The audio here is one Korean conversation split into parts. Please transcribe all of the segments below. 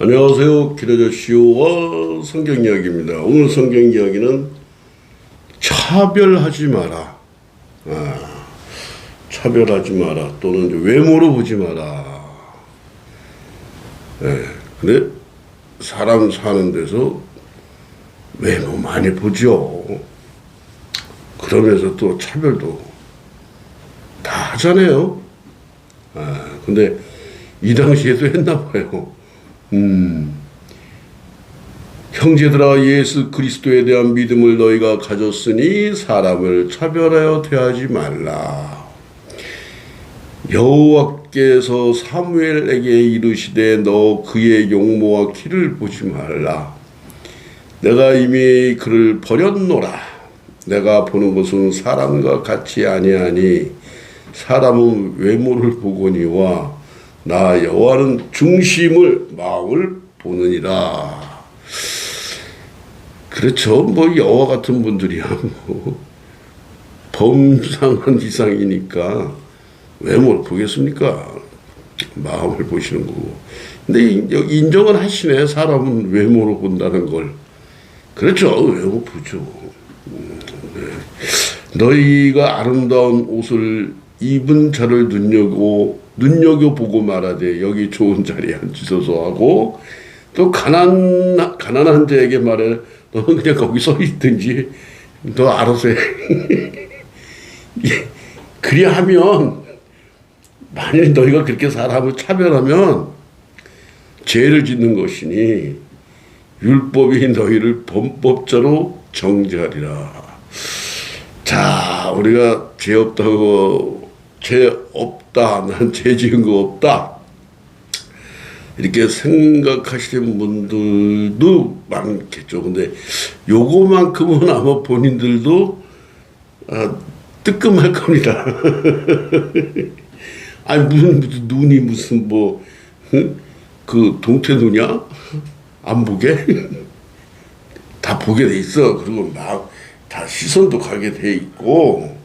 안녕하세요. 기도저씨와 성경 이야기입니다. 오늘 성경 이야기는 차별하지 마라. 아, 차별하지 마라. 또는 외모로 보지 마라. 예, 근데 사람 사는 데서 외모 많이 보죠. 그러면서 또 차별도 다 하잖아요. 아, 근데 이 당시에도 했나 봐요. 음. 형제들아 예수 그리스도에 대한 믿음을 너희가 가졌으니 사람을 차별하여 대하지 말라. 여호와께서 사무엘에게 이르시되 너 그의 용모와 키를 보지 말라. 내가 이미 그를 버렸노라. 내가 보는 것은 사람과 같이 아니하니 사람은 외모를 보거니와 나 여호와는 중심을 마음을 보느니라. 그렇죠. 뭐 여호와 같은 분들이야 뭐 범상한 이상이니까 외모를 보겠습니까? 마음을 보시는 거고. 근데 인- 인정은 하시네. 사람은 외모로 본다는 걸. 그렇죠. 외모 보죠. 음, 네. 너희가 아름다운 옷을 입은 자를 눈여고 눈여겨 보고 말하되 여기 좋은 자리에 앉으소서 하고 또 가난 가난한 자에게 말해 너는 그냥 거기 서 있든지 너 알아서 해. 예, 그리하면 만일 너희가 그렇게 사람을 차별하면 죄를 짓는 것이니 율법이 너희를 범법자로 정죄하리라. 자, 우리가 죄 없다고 죄 없다. 난 죄 지은 거 없다. 이렇게 생각하시는 분들도 많겠죠. 근데 요거만큼은 아마 본인들도 아, 뜨끔할 겁니다. 아니 무슨, 무슨 눈이 무슨 뭐그 동태 눈이야? 안 보게? 다 보게 돼 있어. 그리고 막 다 시선도 가게 돼 있고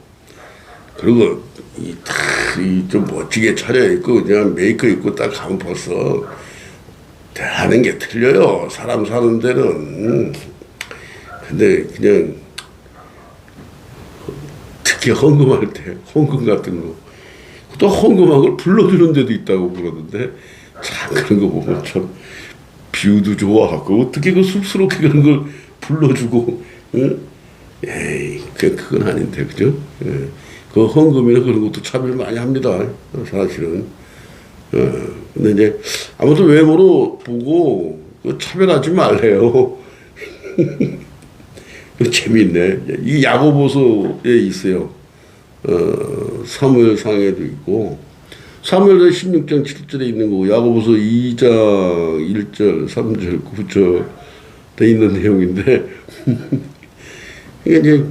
그리고 이다좀 멋지게 차려 입고 그냥 메이크 입고 딱 가면 벌써 하는 게 틀려요. 사람 사는 데는 근데 그냥 특히 헌금할 때 헌금 같은 거. 또 헌금한 걸 불러주는 데도 있다고 그러던데 참 그런 거 보면 참 비유도 좋아하고 어떻게 그 쑥스럽게 그런 걸 불러주고 응? 에이 그 그건 아닌데 그죠? 예. 그 헌금이나 그런 것도 차별 많이 합니다 사실은. 어, 근데 이제 아무튼 외모로 보고 그 차별하지 말래요. 그 재밌네. 이 야고보서에 있어요. 어, 사무엘상에도 있고 사무엘서 16장 7절에 있는 거고 야고보서 2장 1절, 3절, 9절 돼 있는 내용인데 이게 이제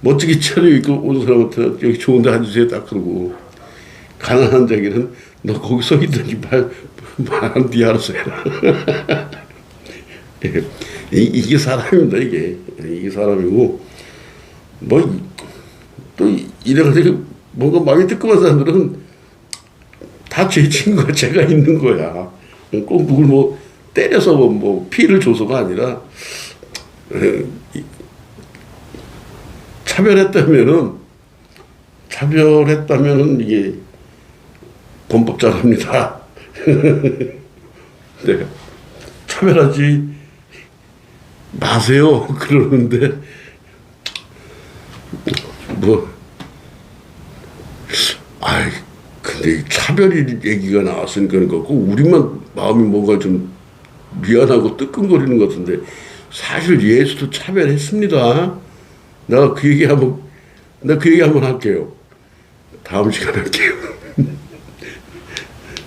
멋지게 차려입고 오는 사람한테 여기 좋은 데 앉으세요 딱 그러고. 가난한 자기는 너 거기 서 있든지 말, 말한 뒤 알아서 해라. 예. 이, 이게 사람입니다 이게. 이게 사람이고. 뭐또 이래가지고 뭔가 마음이 뜨끔한 사람들은 다 죄진 거야. 죄가 있는 거야. 꼭 누굴 뭐 때려서 뭐, 뭐 피를 줘서가 아니라 에, 이- 차별했다면은 차별했다면은 이게 범법자랍니다. 네. 차별하지 마세요. 그러는데 뭐 아이 근데 이 차별 얘기가 나왔으니까 거고 우리만 마음이 뭔가 좀 미안하고 뜨끔거리는 것 같은데 사실 예수도 차별했습니다. 내가 그 얘기 한번 내가 그 얘기 한번 할게요. 다음 시간에 할게요.